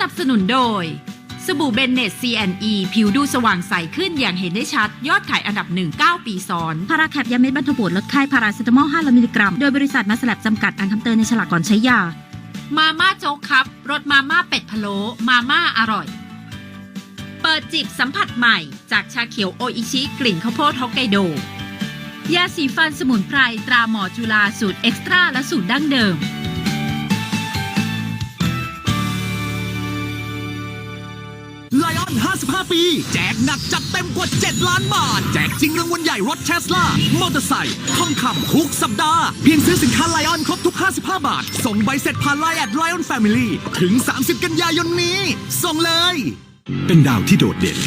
นับสนุนโดย สบู่เบนเนต CNE ผิวดูสว่างใสขึ้นอย่างเห็นได้ชัด ยอดขายอันดับหนึ่ง9ปีซ้อน พาราแคปยาเม็ดบรรเทาปวดลดไข้พาราเซตามอล5มิลลิกรัม โดยบริษัทมาสลับจำกัดอ่านคำเตือนในฉลากก่อนใช้ยา มาม่าโจ๊กครับรสมาม่าเป็ดพะโล้มาม่าอร่อย เปิดจิบสัมผัสใหม่ จากชาเขียวโออิชิกลิ่นข้าวโพดฮอกไกโด ยาสีฟันสมุนไพรตราหมอจุฬาสูตรเอ็กซ์ตร้าและสูตรดั้งเดิม ไลออน 55 ปี แจกหนักจัดเต็มกว่า 7 ล้านบาท แจกจริงรางวัลใหญ่รถเทสลามอเตอร์ไซค์ทองคำทุกสัปดาห์ เพียงซื้อสินค้าไลออนครบทุก 55 บาท ส่งใบเสร็จผ่านไลน์แอดไลออนแฟมิลี่ถึง 30 กันยายนนี้ ส่งเลย เป็นดาวที่โดดเด่น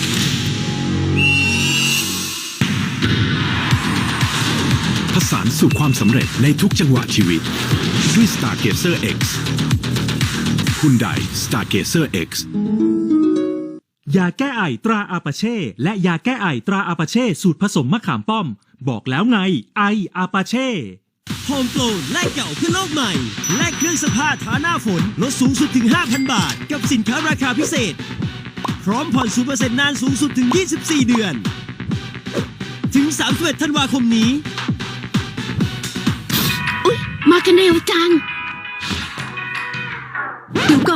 ผสานสู่ความสำเร็จในทุกจังหวะชีวิต ด้วย Stargazer X Hyundai Stargazer X ยาแก้ไอตราอาปาเช่ และยาแก้ไอตราอาปาเช่ สูตรผสมมะขามป้อม บอกแล้วไง ไออาปาเช่โฮมโปรแลกเก่าเพื่อโลกใหม่ แลกเครื่องสภาทาหน้าฝนลดสูงสุดถึง 5,000 บาท กับสินค้าราคาพิเศษ พร้อมผ่อน0%นานสูงสุดถึง 24 เดือน ถึง31ธันวาคมนี้มากันเร็วจังเดี๋ยวก่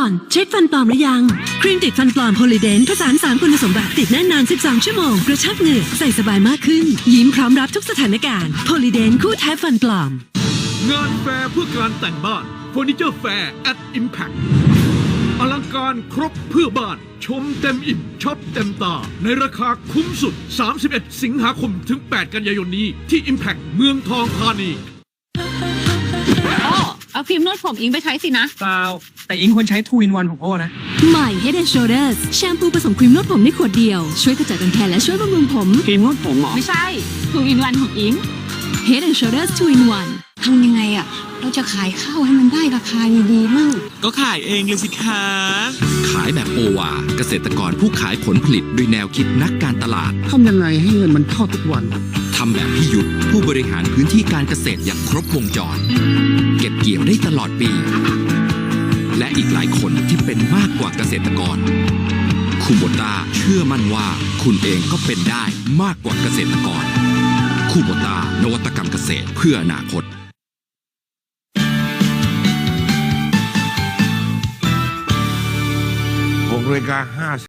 อนเช็คฟันปลอมหรือยัง ครีมติดฟันปลอมโพลิเดนผสานสามคุณสมบัติติดแน่นนาน 12 ชั่วโมง กระชับเหงือกใส่สบายมากขึ้น ยิ้มพร้อมรับทุกสถานการณ์โพลิเดนคู่แท้ฟันปลอม งานแฟร์เพื่อการแต่งบ้านเฟอร์นิเจอร์แฟร์ at Impact อลังการครบเพื่อบ้าน ชมเต็มอิ่มช็อปเต็มตา ในราคาคุ้มสุด 31 สิงหาคมถึง 8 กันยายนนี้ที่ Impact เมืองทองธานี เอาครีมนวดผมอิงไปใช้สินะ เปล่า แต่อิงควรใช้ทูอินวันของโอ้นะ ใหม่ Head and Shoulders แชมพูผสมครีมนวดผมในขวดเดียว ช่วยกระจัดรังแคและช่วยบำรุงผม ครีมนวดผมเหรอไม่ใช่ถูกอินวันของอิง Head and Shoulders 2 in 1ทำยังไงอะเราจะขายข้าวให้มันได้ราคาดีๆมั่งก็ขายเองเลยสิคะขายแบบโอวาเกษตรกรผู้ขายผลผลิตด้วยแนวคิดนักการตลาดทำยังไงให้เงินมันเข้าทุกวันทำแบบพี่ยุทธผู้บริหารพื้นที่การเกษตรอย่างครบวงจรเก็ บเกี่ยวได้ตลอดปี และอีกหลายคนที่เป็นมากกว่าเกษตรกรคุโบตาเชื่อมั่นว่าคุณเองก็เป็นได้มากกว่าเกษตรกรคูโบตานวัตกรรมเกษตรเพื่ออนาคต6นาฬิกา